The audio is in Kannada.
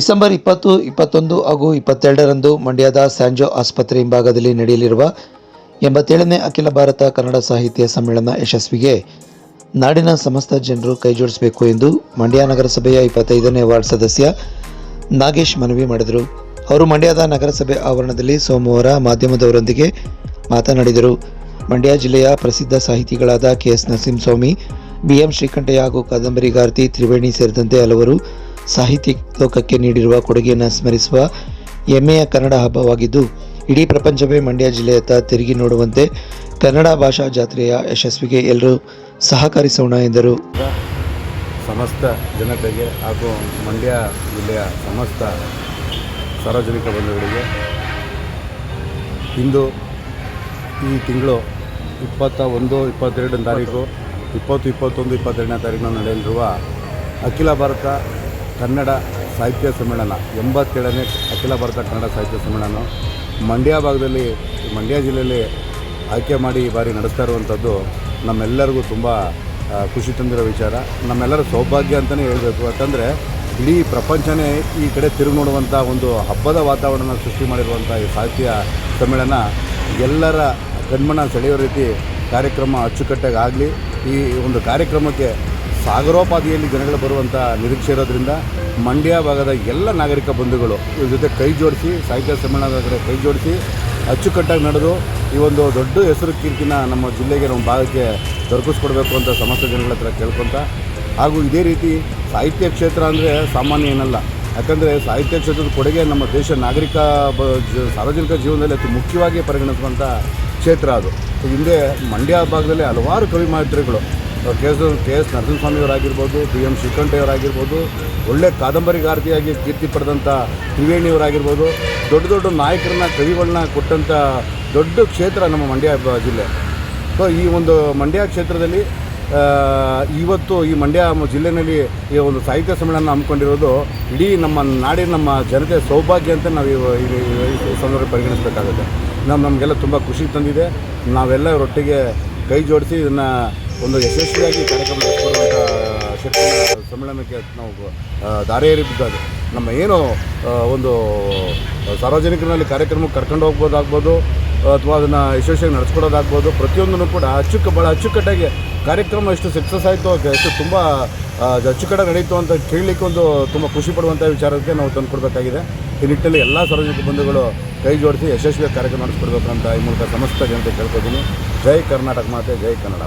ಡಿಸೆಂಬರ್ ಇಪ್ಪತ್ತು, ಇಪ್ಪತ್ತೊಂದು ಹಾಗೂ ಇಪ್ಪತ್ತೆರಡರಂದು ಮಂಡ್ಯದ ಸ್ಯಾಂಜೋ ಆಸ್ಪತ್ರೆ ಹಿಂಭಾಗದಲ್ಲಿ ನಡೆಯಲಿರುವ ಎಂಬತ್ತೇಳನೇ ಅಖಿಲ ಭಾರತ ಕನ್ನಡ ಸಾಹಿತ್ಯ ಸಮ್ಮೇಳನ ಯಶಸ್ವಿಗೆ ನಾಡಿನ ಸಮಸ್ತ ಜನರು ಕೈಜೋಡಿಸಬೇಕು ಎಂದು ಮಂಡ್ಯ ನಗರಸಭೆಯ ಇಪ್ಪತ್ತೈದನೇ ವಾರ್ಡ್ ಸದಸ್ಯ ನಾಗೇಶ್ ಮನವಿ ಮಾಡಿದರು. ಅವರು ಮಂಡ್ಯದ ನಗರಸಭೆ ಆವರಣದಲ್ಲಿ ಸೋಮವಾರ ಮಾಧ್ಯಮದವರೊಂದಿಗೆ ಮಾತನಾಡಿದರು. ಮಂಡ್ಯ ಜಿಲ್ಲೆಯ ಪ್ರಸಿದ್ಧ ಸಾಹಿತಿಗಳಾದ K S Narasimhaswamy, B M Srikantaiah ಹಾಗೂ ಕಾದಂಬರಿಗಾರ್ತಿ ತ್ರಿವೇಣಿ ಸೇರಿದಂತೆ ಹಲವರು ಸಾಹಿತ್ಯ ಲೋಕಕ್ಕೆ ನೀಡಿರುವ ಕೊಡುಗೆಯನ್ನು ಸ್ಮರಿಸುವ ಹೆಮ್ಮೆಯ ಕನ್ನಡ ಹಬ್ಬವಾಗಿದ್ದು, ಇಡೀ ಪ್ರಪಂಚವೇ ಮಂಡ್ಯ ಜಿಲ್ಲೆಯತ್ತ ತಿರುಗಿ ನೋಡುವಂತೆ ಕನ್ನಡ ಭಾಷಾ ಜಾತ್ರೆಯ ಯಶಸ್ವಿಗೆ ಎಲ್ಲರೂ ಸಹಕರಿಸೋಣ ಎಂದರು. ಸಮಸ್ತ ಜನತೆಗೆ ಹಾಗೂ ಮಂಡ್ಯ ಜಿಲ್ಲೆಯ ಸಮಸ್ತ ಸಾರ್ವಜನಿಕ ಬಂಧುಗಳಿಗೆ ಇಂದು ಈ ತಿಂಗಳು ಇಪ್ಪತ್ತ ಒಂದು, ಇಪ್ಪತ್ತೆರಡನೇ ತಾರೀಕು, ಇಪ್ಪತ್ತು, ಇಪ್ಪತ್ತೊಂದು, ಇಪ್ಪತ್ತೆರಡನೇ ತಾರೀಕಿನ ನಡೆಯಲಿರುವ ಅಖಿಲ ಭಾರತ ಕನ್ನಡ ಸಾಹಿತ್ಯ ಸಮ್ಮೇಳನ, ಎಂಬತ್ತೇಳನೇ ಅಖಿಲ ಭಾರತ ಕನ್ನಡ ಸಾಹಿತ್ಯ ಸಮ್ಮೇಳನ. ಮಂಡ್ಯ ಭಾಗದಲ್ಲಿ, ಮಂಡ್ಯ ಜಿಲ್ಲೆಯಲ್ಲಿ ಆಯ್ಕೆ ಮಾಡಿ ಈ ಬಾರಿ ನಡೆಸ್ತಾ ಇರುವಂಥದ್ದು ನಮ್ಮೆಲ್ಲರಿಗೂ ತುಂಬ ಖುಷಿ ತಂದಿರೋ ವಿಚಾರ. ನಮ್ಮೆಲ್ಲರ ಸೌಭಾಗ್ಯ ಅಂತಲೇ ಹೇಳಬೇಕು. ಯಾಕಂದರೆ ಇಡೀ ಪ್ರಪಂಚನೇ ಈ ಕಡೆ ತಿರುಗಿ ನೋಡುವಂಥ ಒಂದು ಹಬ್ಬದ ವಾತಾವರಣ ಸೃಷ್ಟಿ ಮಾಡಿರುವಂಥ ಈ ಸಾಹಿತ್ಯ ಸಮ್ಮೇಳನ ಎಲ್ಲರ ಕಣ್ಮನ ಸೆಳೆಯೋ ರೀತಿ ಕಾರ್ಯಕ್ರಮ ಅಚ್ಚುಕಟ್ಟಾಗಿ ಆಗಲಿ, ಈ ಒಂದು ಕಾರ್ಯಕ್ರಮಕ್ಕೆ ಸಾಗರೋಪಾದಿಯಲ್ಲಿ ಜನಗಳು ಬರುವಂಥ ನಿರೀಕ್ಷೆ ಇರೋದ್ರಿಂದ ಮಂಡ್ಯ ಭಾಗದ ಎಲ್ಲ ನಾಗರಿಕ ಬಂಧುಗಳು ಇವ್ರ ಜೊತೆ ಕೈ ಜೋಡಿಸಿ, ಸಾಹಿತ್ಯ ಸಮ್ಮೇಳನದ ಕಡೆ ಕೈ ಜೋಡಿಸಿ ಅಚ್ಚುಕಟ್ಟಾಗಿ ನಡೆದು ಈ ಒಂದು ದೊಡ್ಡ ಹೆಸರು ಕೀರ್ತಿನ ನಮ್ಮ ಜಿಲ್ಲೆಗೆ, ನಮ್ಮ ಭಾಗಕ್ಕೆ ದೊರಕಿಸ್ಕೊಡ್ಬೇಕು ಅಂತ ಸಮಸ್ತ ಜನಗಳ ಹತ್ರ ಕೇಳ್ಕೊತ, ಹಾಗೂ ಇದೇ ರೀತಿ ಸಾಹಿತ್ಯ ಕ್ಷೇತ್ರ ಅಂದರೆ ಸಾಮಾನ್ಯ ಏನಲ್ಲ. ಯಾಕಂದರೆ ಸಾಹಿತ್ಯ ಕ್ಷೇತ್ರದ ಕೊಡುಗೆ ನಮ್ಮ ದೇಶ ನಾಗರಿಕ ಸಾರ್ವಜನಿಕ ಜೀವನದಲ್ಲಿ ಅತಿ ಮುಖ್ಯವಾಗಿ ಪರಿಗಣಿಸುವಂಥ ಕ್ಷೇತ್ರ ಅದು. ಹಿಂದೆ ಮಂಡ್ಯ ಭಾಗದಲ್ಲಿ ಹಲವಾರು ಕವಿ ಮಾಹಿತಿಗಳು ಕೆ ಎಸ್ ಕೆ ಎಸ್ ನರಸಿಂಹಸ್ವಾಮಿಯವರಾಗಿರ್ಬೋದು ಬಿ ಎಂ ಶ್ರೀಕಂಠಯ್ಯವರಾಗಿರ್ಬೋದು ಒಳ್ಳೆ ಕಾದಂಬರಿಗಾರ್ತಿಯಾಗಿ ಕೀರ್ತಿ ಪಡೆದಂಥ ತ್ರಿವೇಣಿಯವರಾಗಿರ್ಬೋದು ದೊಡ್ಡ ದೊಡ್ಡ ನಾಯಕರನ್ನ ಕವಿಗಳನ್ನ ಕೊಟ್ಟಂಥ ದೊಡ್ಡ ಕ್ಷೇತ್ರ ನಮ್ಮ ಮಂಡ್ಯ ಜಿಲ್ಲೆ. ಸೊ ಈ ಒಂದು ಮಂಡ್ಯ ಕ್ಷೇತ್ರದಲ್ಲಿ ಇವತ್ತು ಈ ಮಂಡ್ಯ ಜಿಲ್ಲೆಯಲ್ಲಿ ಈ ಒಂದು ಸಾಹಿತ್ಯ ಸಮ್ಮೇಳನ ಹಮ್ಮಿಕೊಂಡಿರೋದು ಇಡೀ ನಮ್ಮ ನಾಡಿನ ನಮ್ಮ ಜನತೆ ಸೌಭಾಗ್ಯ ಅಂತ ನಾವು ಈ- ಸಂದರ್ಭ ಪರಿಗಣಿಸಬೇಕಾಗುತ್ತೆ. ನಮ್ಮ ನಮಗೆಲ್ಲ ತುಂಬ ಖುಷಿ ತಂದಿದೆ. ನಾವೆಲ್ಲ ಇವರೊಟ್ಟಿಗೆ ಕೈ ಜೋಡಿಸಿ ಇದನ್ನು ಒಂದು ಯಶಸ್ವಿಯಾಗಿ ಕಾರ್ಯಕ್ರಮ ನಡೆಸಿಕೊಡುವಂಥ ಶಕ್ತಿ ಸಮ್ಮೇಳನಕ್ಕೆ ನಾವು ದಾರಿ ಎರಿಬಿದ್ದದು ನಮ್ಮ ಏನು ಒಂದು ಸಾರ್ವಜನಿಕರಲ್ಲಿ ಕಾರ್ಯಕ್ರಮಕ್ಕೆ ಕರ್ಕೊಂಡು ಹೋಗ್ಬೋದಾಗ್ಬೋದು, ಅಥವಾ ಅದನ್ನು ಯಶಸ್ವಿಯಾಗಿ ನಡೆಸ್ಕೊಡೋದಾಗ್ಬೋದು, ಪ್ರತಿಯೊಂದನ್ನು ಕೂಡ ಅಚ್ಚುಕ ಭಾಳ ಅಚ್ಚುಕಟ್ಟಾಗಿ ಕಾರ್ಯಕ್ರಮ ಎಷ್ಟು ಸಕ್ಸಸ್ ಆಯಿತು ಎಷ್ಟು ತುಂಬ ಅಚ್ಚುಕಟ್ಟಾಗಿ ನಡೀತು ಅಂತ ಕೇಳಲಿಕ್ಕೆ ಒಂದು ತುಂಬ ಖುಷಿ ಪಡುವಂಥ ವಿಚಾರಕ್ಕೆ ನಾವು ತಂದುಕೊಡ್ಬೇಕಾಗಿದೆ ಈ ನಿಟ್ಟಿನಲ್ಲಿ ಎಲ್ಲ ಸಾರ್ವಜನಿಕ ಬಂಧುಗಳು ಕೈ ಜೋಡಿಸಿ ಯಶಸ್ವಿಯಾಗಿ ಕಾರ್ಯಕ್ರಮ ನಡೆಸ್ಕೊಡ್ಬೇಕಂತ ಈ ಮೂಲಕ ಸಮಸ್ತ ಜನತೆ ಕೇಳ್ಕೊತೀನಿ. ಜೈ ಕರ್ನಾಟಕ ಮಾತೆ, ಜೈ ಕನ್ನಡ